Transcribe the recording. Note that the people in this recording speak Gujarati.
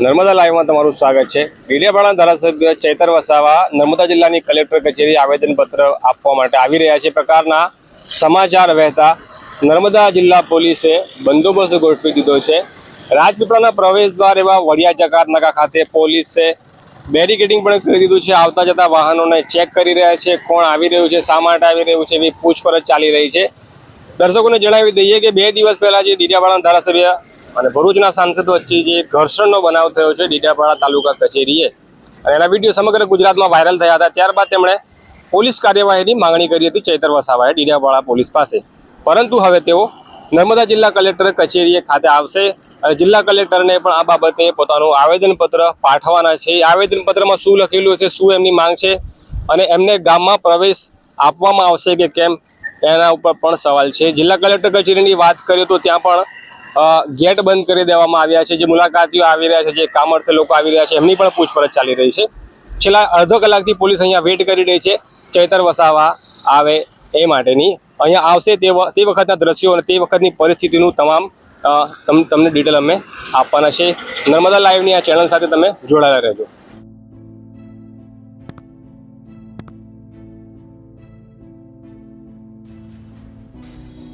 નર્મદા લાઈવમાં તમારું સ્વાગત છે. ડીડિયાપાડા ધારાસભ્ય ચૈતર વસાવા નર્મદા જિલ્લાની કલેક્ટર કચેરી આવેદનપત્ર આપવા માટે આવી રહ્યા છે. પ્રકારના સમાચાર વહેતા નર્મદા જિલ્લા પોલીસે બંદોબસ્ત ગોઠવી દીધો છે. રાજપીપળાના પ્રવેશ દ્વાર એવા વડિયા જકાતનાકા ખાતે પોલીસે બેરિકેડિંગ પણ કરી દીધું છે. આવતા જતા વાહનોને ચેક કરી રહ્યા છે. કોણ આવી રહ્યું છે? શા માટે આવી રહ્યું છે? એવી પૂછપરછ ચાલી રહી છે. દર્શકોને જણાવી દઈએ કે બે દિવસ પહેલાં જે ડીડિયાપાડા ધારાસભ્ય અને ભરૂચના સાંસદ વચ્ચે જે ઘર્ષણનો બનાવ થયો છે ડીડાપાડા તાલુકા કચેરીએ. અને એના વીડિયો સમગ્ર ગુજરાતમાં વાયરલ થયા હતા. ત્યારબાદ તેમણે પોલીસ કાર્યવાહીની માંગણી કરી હતી ચૈતર વસાવાએ ડીડાપાડા પોલીસ પાસે. પરંતુ હવે તેઓ નર્મદા જિલ્લા કલેક્ટર કચેરીએ ખાતે આવશે. અને જિલ્લા કલેક્ટરને પણ આ બાબતે પોતાનું આવેદનપત્ર પાઠવવાના છે. આવેદનપત્રમાં શું લખેલું છે, શું એમની માંગ છે અને એમને ગામમાં પ્રવેશ આપવામાં આવશે કે કેમ, એના ઉપર પણ સવાલ છે. જિલ્લા કલેક્ટર કચેરીની વાત કરીએ તો ત્યાં પણ ગેટ બંધ કરી દેવામાં આવ્યા છે, જે મુલાકાતીઓ આવી રહ્યા છે, જે કામર્થે લોકો આવી રહ્યા છે, એમની પણ પૂછપરછ ચાલી રહી છે. છેલ્લા અડધો કલાકથી પોલીસ અહીંયા વેટ કરી રહી છે, ચૈતર વસાવા આવે એ માટેની. અહીંયા આવશે તે તે વખતના દ્રશ્યો અને તે વખતની પરિસ્થિતિનું તમામ તમ, તમને ડિટેલ અમે આપવાના છે. નર્મદા લાઈવની આ ચેનલ સાથે તમે જોડાયેલા રહેજો.